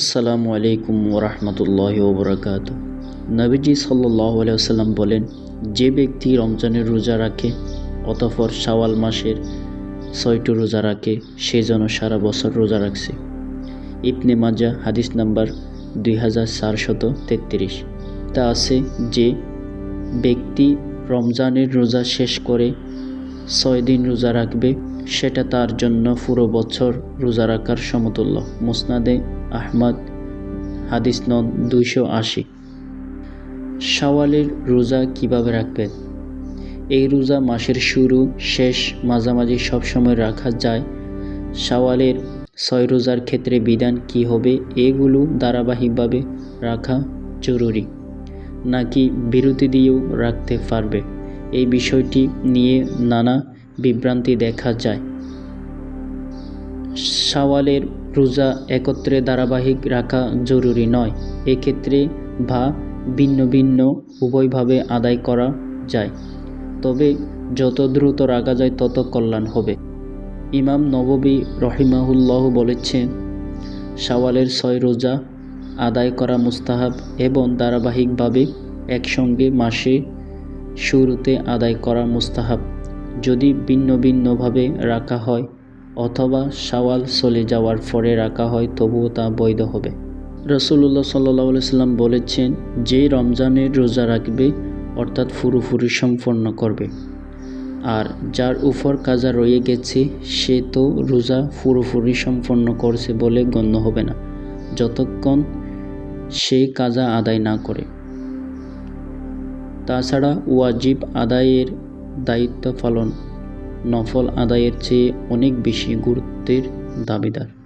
আসসালামু আলাইকুম ওরহমতুল্লাহ ওবরাকাত নবীজি সাল্লাহ আলাইসাল্লাম বলেন, যে ব্যক্তি রমজানের রোজা রাখে, অতঃপর শাওয়াল মাসের ছয়টি রোজা রাখে, সে যেন সারা বছর রোজা রাখছে। ইবনে মাজা হাদিস নাম্বার দুই হাজার চারশত তেত্রিশ। তা আছে যে ব্যক্তি রমজানের রোজা শেষ করে ছয় দিন রোজা রাখবে, সেটা তার জন্য পুরো বছর রোজা রাখার সমতুল্য। মুসনাদে আহমদ, হাদিস নন দুইশো আশি। শাওয়ালের রোজা কীভাবে রাখবেন? এই রোজা মাসের শুরু, শেষ, মাঝামাঝি সবসময় রাখা যায়। শাওয়ালের ছয় রোজার ক্ষেত্রে বিধান কি হবে? এগুলো ধারাবাহিকভাবে রাখা জরুরি, নাকি বিরতি দিয়েও রাখতে পারবে? এই বিষয়টি নিয়ে নানা বিভ্রান্তি দেখা যায়। শাওয়ালের রোজা একত্রে ধারাবাহিক রাখা জরুরি নয়। এক্ষেত্রে বা ভিন্ন ভিন্ন উভয়ভাবে আদায় করা যায়। তবে যত দ্রুত রাখা যায় তত কল্যাণ হবে। ইমাম নববী রহিমাহুল্লাহ বলেছেন শাওয়ালের ছয় রোজা আদায় করা মুস্তাহাব এবং ধারাবাহিকভাবে একসঙ্গে মাসে শুরুতে আদায় করা মুস্তাহাব। যদি ভিন্ন ভিন্নভাবে রাখা হয় অথবা শাওয়াল চলে যাওয়ার পরে রাখা হয়, তবুও তা বৈধ হবে। রসুল্লাহ সাল্লাহ সাল্লাম বলেছেন, যে রমজানের রোজা রাখবে, অর্থাৎ ফুরুফুরি সম্পন্ন করবে। আর যার উপর কাজা রয়ে গেছে, সে তো রোজা ফুরুফুরি সম্পন্ন করছে বলে গণ্য হবে না, যতক্ষণ সে কাজা আদায় না করে। তাছাড়া ওয়াজিব আদায়ের দায়িত্ব পালন নফল আদায়ের চেয়ে অনেক বেশি গুরুত্বের দাবিদার।